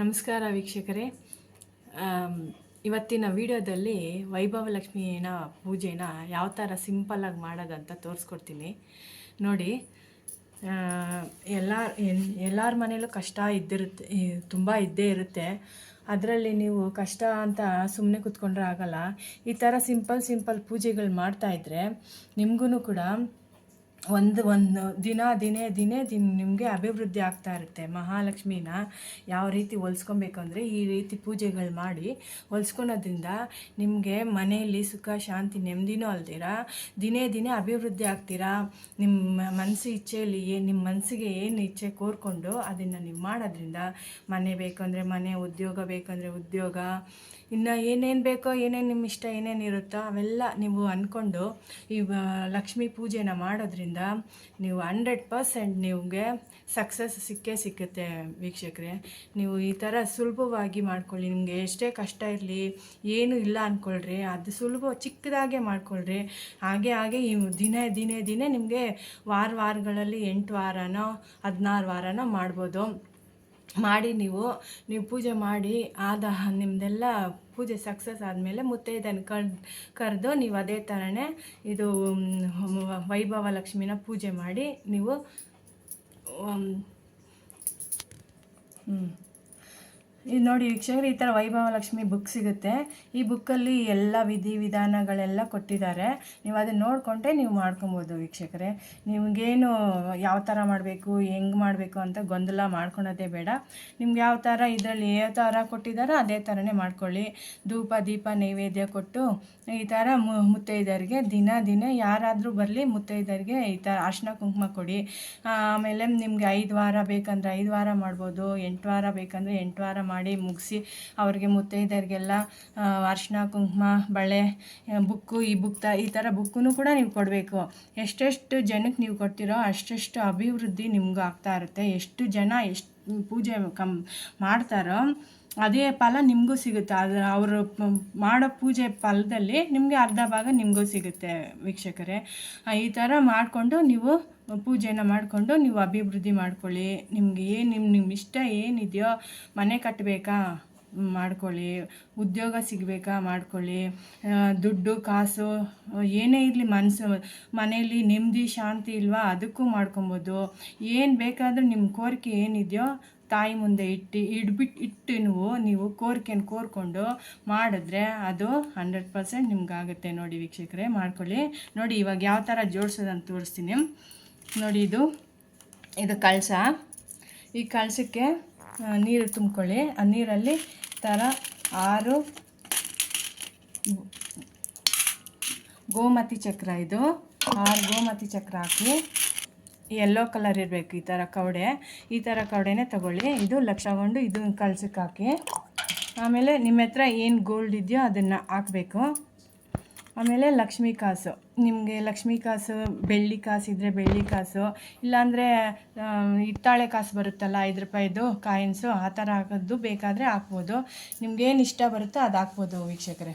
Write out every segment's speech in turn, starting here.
ನಮಸ್ಕಾರ ವೀಕ್ಷಕರೇ. ಇವತ್ತಿನ ವಿಡಿಯೋದಲ್ಲಿ ವೈಭವ ಲಕ್ಷ್ಮಿನ ಪೂಜೆನ ಯಾವ ಥರ ಸಿಂಪಲ್ಲಾಗಿ ಮಾಡೋದಂತ ತೋರಿಸ್ಕೊಡ್ತೀನಿ. ನೋಡಿ ಎಲ್ಲ ಎಲ್ಲರ ಮನೇಲೂ ಕಷ್ಟ ಇದ್ದಿರುತ್ತೆ ತುಂಬ ಇದ್ದೇ ಇರುತ್ತೆ. ಅದರಲ್ಲಿ ನೀವು ಕಷ್ಟ ಅಂತ ಸುಮ್ಮನೆ ಕೂತ್ಕೊಂಡ್ರೆ ಆಗಲ್ಲ. ಈ ಥರ ಸಿಂಪಲ್ ಸಿಂಪಲ್ ಪೂಜೆಗಳು ಮಾಡ್ತಾಯಿದ್ರೆ ನಿಮಗೂ ಕೂಡ ಒಂದು ಒಂದು ದಿನ, ದಿನೇ ದಿನೇ, ದಿನ ನಿಮಗೆ ಅಭಿವೃದ್ಧಿ ಆಗ್ತಾ ಇರುತ್ತೆ. ಮಹಾಲಕ್ಷ್ಮಿನ ಯಾವ ರೀತಿ ಹೊಲ್ಸ್ಕೊಬೇಕು ಅಂದರೆ ಈ ರೀತಿ ಪೂಜೆಗಳು ಮಾಡಿ ಹೊಲ್ಸ್ಕೊಳೋದ್ರಿಂದ ನಿಮಗೆ ಮನೆಯಲ್ಲಿ ಸುಖ, ಶಾಂತಿ, ನೆಮ್ಮದಿನೂ ಅಲ್ದಿರ? ದಿನೇ ದಿನೇ ಅಭಿವೃದ್ಧಿ ಆಗ್ತೀರಾ? ನಿಮ್ಮ ಮನಸ್ಸು ಇಚ್ಛೆಯಲ್ಲಿ ಏನು ನಿಮ್ಮ ಮನಸ್ಸಿಗೆ ಏನು ಇಚ್ಛೆ ಕೋರ್ಕೊಂಡು ಅದನ್ನು ನೀವು ಮಾಡೋದ್ರಿಂದ ಮನೆ ಬೇಕಂದರೆ ಮನೆ, ಉದ್ಯೋಗ ಬೇಕಂದರೆ ಉದ್ಯೋಗ, ಇನ್ನು ಏನೇನು ಬೇಕೋ, ಏನೇನು ನಿಮ್ಮ ಇಷ್ಟ ಏನೇನು ಇರುತ್ತೋ ಅವೆಲ್ಲ ನೀವು ಅಂದ್ಕೊಂಡು ಈ ಲಕ್ಷ್ಮೀ ಪೂಜೆನ ಮಾಡೋದ್ರಿಂದ ನೀವು ಹಂಡ್ರೆಡ್ ಪರ್ಸೆಂಟ್ ನಿಮಗೆ ಸಕ್ಸಸ್ ಸಿಕ್ಕೇ ಸಿಕ್ಕುತ್ತೆ ವೀಕ್ಷಕರೇ. ನೀವು ಈ ಥರ ಸುಲಭವಾಗಿ ಮಾಡ್ಕೊಳ್ಳಿ. ನಿಮಗೆ ಎಷ್ಟೇ ಕಷ್ಟ ಇರಲಿ, ಏನು ಇಲ್ಲ ಅಂದ್ಕೊಳ್ರಿ ಅದು ಸುಲಭ ಚಿಕ್ಕದಾಗೆ ಮಾಡ್ಕೊಳ್ರಿ. ಹಾಗೆ ಹಾಗೆ ಈ ದಿನೇ ದಿನೇ ದಿನೇ ನಿಮಗೆ ವಾರ ವಾರಗಳಲ್ಲಿ ಎಂಟು ವಾರನೋ ಹದಿನಾರು ವಾರನೋ ಮಾಡ್ಬೋದು. ಮಾಡಿ ನೀವು ನೀವು ಪೂಜೆ ಮಾಡಿ ಆದ ನಿಮ್ಮದೆಲ್ಲ ಪೂಜೆ ಸಕ್ಸಸ್ ಆದಮೇಲೆ ಮುತ್ತೈದನ್ನು ಕರ್, ಕರೆದು ನೀವು ಅದೇ ಥರನೇ ಇದು ವೈಭವ ಲಕ್ಷ್ಮಿನ ಪೂಜೆ ಮಾಡಿ ನೀವು ಹ್ಞೂ ಇದು ನೋಡಿ ವೀಕ್ಷಕರು, ಈ ಥರ ವೈಭವ ಲಕ್ಷ್ಮಿ ಬುಕ್ ಸಿಗುತ್ತೆ. ಈ ಬುಕ್ಕಲ್ಲಿ ಎಲ್ಲ ವಿಧಿ ವಿಧಾನಗಳೆಲ್ಲ ಕೊಟ್ಟಿದ್ದಾರೆ. ನೀವು ಅದನ್ನು ನೋಡಿಕೊಂಡೆ ನೀವು ಮಾಡ್ಕೊಬೋದು ವೀಕ್ಷಕರೇ. ನಿಮಗೇನು ಯಾವ ಥರ ಮಾಡಬೇಕು, ಹೆಂಗೆ ಮಾಡಬೇಕು ಅಂತ ಗೊಂದಲ ಮಾಡ್ಕೊಳ್ಳೋದೇ ಬೇಡ. ನಿಮ್ಗೆ ಯಾವ ಥರ ಇದರಲ್ಲಿ ಯಾವ ಥರ ಕೊಟ್ಟಿದ್ದಾರೋ ಅದೇ ಥರನೇ ಮಾಡ್ಕೊಳ್ಳಿ. ಧೂಪ, ದೀಪ, ನೈವೇದ್ಯ ಕೊಟ್ಟು ಈ ಥರ ಮುತ್ತೈದರಿಗೆ ದಿನ ದಿನ ಯಾರಾದರೂ ಬರಲಿ ಮುತ್ತೈದರಿಗೆ ಈ ಥರ ಅರ್ಶಿನ ಕುಂಕುಮ ಕೊಡಿ. ಆಮೇಲೆ ನಿಮಗೆ ಐದು ವಾರ ಬೇಕಂದ್ರೆ ಐದು ವಾರ ಮಾಡ್ಬೋದು, ಎಂಟು ವಾರ ಬೇಕಂದರೆ ಎಂಟು ವಾರ ಮಾಡಿ ಮುಗಿಸಿ ಅವ್ರಿಗೆ ಮುತ್ತೈದೆಯರಿಗೆಲ್ಲ ಅರ್ಶಿನ ಕುಂಕುಮ, ಬಳೆ ಬುಕ್ಕು, ಈ ಬುಕ್ ಈ ಥರ ಬುಕ್ಕೂ ಕೂಡ ನೀವು ಕೊಡಬೇಕು. ಎಷ್ಟೆಷ್ಟು ಜನಕ್ಕೆ ನೀವು ಕೊಡ್ತೀರೋ ಅಷ್ಟೆಷ್ಟು ಅಭಿವೃದ್ಧಿ ನಿಮ್ಗೆ ಆಗ್ತಾ ಇರುತ್ತೆ. ಎಷ್ಟು ಜನ ಎಷ್ಟು ಪೂಜೆ ಕಮ್ ಮಾಡ್ತಾರೋ ಅದೇ ಫಲ ನಿಮಗೂ ಸಿಗುತ್ತೆ. ಅದು ಅವರು ಮಾಡೋ ಪೂಜೆ ಫಲದಲ್ಲಿ ನಿಮಗೆ ಅರ್ಧ ಭಾಗ ನಿಮಗೂ ಸಿಗುತ್ತೆ ವೀಕ್ಷಕರೇ. ಈ ಥರ ಮಾಡಿಕೊಂಡು ನೀವು ಪೂಜೆನ ಮಾಡಿಕೊಂಡು ನೀವು ಅಭಿವೃದ್ಧಿ ಮಾಡ್ಕೊಳ್ಳಿ. ನಿಮಗೆ ಏನು ನಿಮ್ಮ ನಿಮ್ಮ ಇಷ್ಟ ಏನಿದೆಯೋ ಮನೆ ಕಟ್ಟಬೇಕಾ ಮಾಡ್ಕೊಳ್ಳಿ. ಉದ್ಯೋಗ ಸಿಗಬೇಕಾ? ಮಾಡ್ಕೊಳ್ಳಿ. ದುಡ್ಡು, ಕಾಸು, ಏನೇ ಇರಲಿ ಮನಸ್ಸು ಮನೆಯಲ್ಲಿ ನೆಮ್ಮದಿ, ಶಾಂತಿ ಇಲ್ವಾ ಅದಕ್ಕೂ ಮಾಡ್ಕೊಬೋದು. ಏನು ಬೇಕಾದರೂ ನಿಮ್ಮ ಕೋರಿಕೆ ಏನಿದೆಯೋ ತಾಯಿ ಮುಂದೆ ಇಟ್ಟು ಇಡ್ಬಿಟ್ಟು ಇಟ್ಟು ನೀವು ನೀವು ಕೋರಿಕೆನ ಕೋರ್ಕೊಂಡು ಮಾಡಿದ್ರೆ ಅದು ಹಂಡ್ರೆಡ್ ಪರ್ಸೆಂಟ್ ನಿಮ್ಗಾಗುತ್ತೆ ನೋಡಿ ವೀಕ್ಷಕರೇ. ಮಾಡ್ಕೊಳ್ಳಿ. ನೋಡಿ ಇವಾಗ ಯಾವ ಥರ ಜೋಡಿಸೋದಂತ ತೋರಿಸ್ತೀನಿ. ನೋಡಿ ಇದು. ಇದು ಕಳಸ. ಈ ಕಳಸಕ್ಕೆ ನೀರು ತುಂಬ್ಕೊಳ್ಳಿ. ಆ ನೀರಲ್ಲಿ ಥರ ಆರು ಗೋಮತಿ ಚಕ್ರ ಇದು. ಆರು ಗೋಮತಿ ಚಕ್ರ ಹಾಕಿ. ಎಲ್ಲೋ ಕಲರ್ ಇರಬೇಕು ಈ ಥರ ಕವಡೆ. ಈ ಥರ ಕವಡೆನೇ ತಗೊಳ್ಳಿ. ಇದು ಲಕ್ಷ ತಗೊಂಡು ಇದು ಕಳ್ಸಕ್ಕೆ ಹಾಕಿ. ಆಮೇಲೆ ನಿಮ್ಮ ಹತ್ರ ಏನು ಗೋಲ್ಡ್ ಇದೆಯೋ ಅದನ್ನು ಹಾಕಬೇಕು. ಆಮೇಲೆ ಲಕ್ಷ್ಮೀ ಕಾಸು. ನಿಮಗೆ ಲಕ್ಷ್ಮೀ ಕಾಸು, ಬೆಳ್ಳಿ ಕಾಸು ಇದ್ದರೆ ಬೆಳ್ಳಿ ಕಾಸು, ಇಲ್ಲಾಂದರೆ ಹಿತ್ತಾಳೆ ಕಾಸು ಬರುತ್ತಲ್ಲ, ಐದು ರೂಪಾಯಿದು ಕಾಯಿನ್ಸು, ಆ ಥರ ಹಾಕೋದು ಬೇಕಾದರೆ ಹಾಕ್ಬೋದು. ನಿಮ್ಗೇನು ಇಷ್ಟ ಬರುತ್ತೋ ಅದು ಹಾಕ್ಬೋದು ವೀಕ್ಷಕರೇ.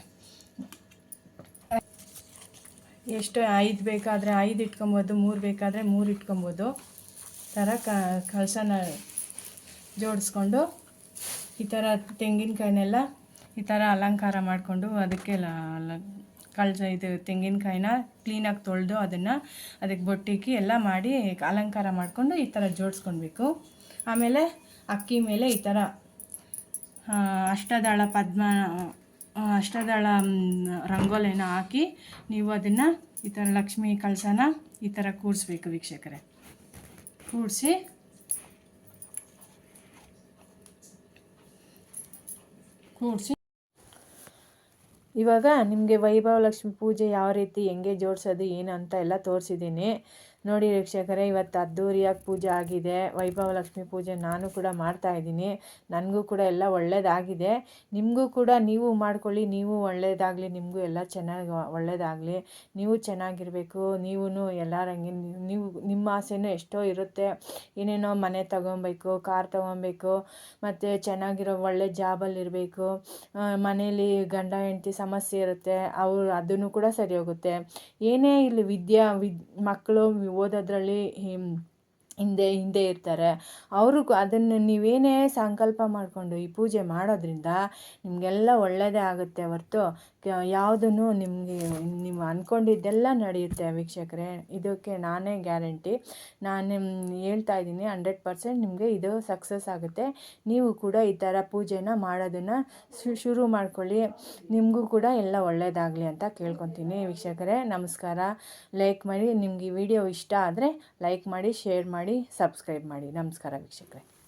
ಎಷ್ಟು, ಐದು ಬೇಕಾದರೆ ಐದು ಇಟ್ಕೊಬೋದು, ಮೂರು ಬೇಕಾದರೆ ಮೂರು ಇಟ್ಕೊಬೋದು. ಥರ ಕ, ಕಳಸನ ಜೋಡಿಸ್ಕೊಂಡು ಈ ಥರ ತೆಂಗಿನಕಾಯಿನೆಲ್ಲ ಈ ಥರ ಅಲಂಕಾರ ಮಾಡಿಕೊಂಡು ಅದಕ್ಕೆ ಕಳಸ ಇದು ತೆಂಗಿನಕಾಯಿನ ಕ್ಲೀನಾಗಿ ತೊಳೆದು ಅದನ್ನು ಅದಕ್ಕೆ ಬೊಟ್ಟಿಕ್ಕಿ ಎಲ್ಲ ಮಾಡಿ ಅಲಂಕಾರ ಮಾಡಿಕೊಂಡು ಈ ಥರ ಜೋಡಿಸ್ಕೊಳ್ಬೇಕು ಆಮೇಲೆ ಅಕ್ಕಿ ಮೇಲೆ ಈ ಥರ ಅಷ್ಟದಳ ಪದ್ಮ ಅಷ್ಟದಳ ರಂಗೋಲಿನ ಹಾಕಿ ನೀವು ಅದನ್ನು ಈ ಥರ ಲಕ್ಷ್ಮೀ ಕಳಸನ ಈ ಥರ ಕೂಡಿಸ್ಬೇಕು ವೀಕ್ಷಕರೇ. ಕೂಡಿಸಿ ಕೂಡಿಸಿ ಇವಾಗ ನಿಮಗೆ ವೈಭವ ಲಕ್ಷ್ಮಿ ಪೂಜೆ ಯಾವ ರೀತಿ ಹೆಂಗೆ ಜೋಡಿಸೋದು ಏನು ಅಂತ ಎಲ್ಲ ತೋರಿಸಿದ್ದೀನಿ. ನೋಡಿ ವೀಕ್ಷಕರೇ, ಇವತ್ತು ಅದ್ದೂರಿಯಾಗಿ ಪೂಜೆ ಆಗಿದೆ. ವೈಭವ ಲಕ್ಷ್ಮಿ ಪೂಜೆ ನಾನು ಕೂಡ ಮಾಡ್ತಾ ಇದ್ದೀನಿ. ನನಗೂ ಕೂಡ ಎಲ್ಲ ಒಳ್ಳೆಯದಾಗಿದೆ ನಿಮಗೂ ಕೂಡ ನೀವು ಮಾಡ್ಕೊಳ್ಳಿ, ನೀವು ಒಳ್ಳೆಯದಾಗಲಿ ನಿಮಗೂ ಎಲ್ಲ ಚೆನ್ನಾಗಿ ಒಳ್ಳೆಯದಾಗಲಿ ನೀವು ಚೆನ್ನಾಗಿರಬೇಕು ನೀವು ಎಲ್ಲರಂಗೆ ನೀವು, ನಿಮ್ಮ ಆಸೆನೂ ಎಷ್ಟೋ ಇರುತ್ತೆ. ಏನೇನೋ ಮನೆ ತಗೊಬೇಕು, ಕಾರ್ ತಗೊಬೇಕು, ಮತ್ತು ಚೆನ್ನಾಗಿರೋ ಒಳ್ಳೆ ಜಾಬಲ್ಲಿರಬೇಕು. ಮನೇಲಿ ಗಂಡ, ಹೆಂಡತಿ ಸಮಸ್ಯೆ ಇರುತ್ತೆ, ಅವರು ಅದನ್ನು ಕೂಡ ಸರಿ ಹೋಗುತ್ತೆ. ಏನೇ ಇಲ್ಲಿ ವಿದ್ಯಾ, ವಿದ್, ಮಕ್ಕಳು ಓದೋದ್ರಲ್ಲಿ ಹಿಂದೆ ಹಿಂದೆ ಇರ್ತಾರೆ. ಅವ್ರಿಗೂ ಅದನ್ನು ನೀವೇನೇ ಸಂಕಲ್ಪ ಮಾಡಿಕೊಂಡು ಈ ಪೂಜೆ ಮಾಡೋದ್ರಿಂದ ನಿಮಗೆಲ್ಲ ಒಳ್ಳೆಯದೇ ಆಗುತ್ತೆ ಹೊರ್ತು ಯಾವುದೂ ನಿಮಗೆ ನೀವು ಅಂದ್ಕೊಂಡಿದ್ದೆಲ್ಲ ನಡೆಯುತ್ತೆ ವೀಕ್ಷಕರೇ. ಇದಕ್ಕೆ ನಾನೇ ಗ್ಯಾರಂಟಿ. ನಾನು ಹೇಳ್ತಾ ಇದ್ದೀನಿ, ಹಂಡ್ರೆಡ್ ಪರ್ಸೆಂಟ್ ನಿಮಗೆ ಇದು ಸಕ್ಸಸ್ ಆಗುತ್ತೆ. ನೀವು ಕೂಡ ಈ ಥರ ಪೂಜೆನ ಮಾಡೋದನ್ನು ಶುರು ಮಾಡ್ಕೊಳ್ಳಿ. ನಿಮಗೂ ಕೂಡ ಎಲ್ಲ ಒಳ್ಳೆಯದಾಗಲಿ ಅಂತ ಕೇಳ್ಕೊತೀನಿ ವೀಕ್ಷಕರೇ. ನಮಸ್ಕಾರ. ಲೈಕ್ ಮಾಡಿ, ನಿಮಗೆ ವಿಡಿಯೋ ಇಷ್ಟ ಆದರೆ ಲೈಕ್ ಮಾಡಿ, ಶೇರ್ ಮಾಡಿ, ಸಬ್ಸ್ಕ್ರೈಬ್ ಮಾಡಿ. ನಮಸ್ಕಾರ ವೀಕ್ಷಕರೇ.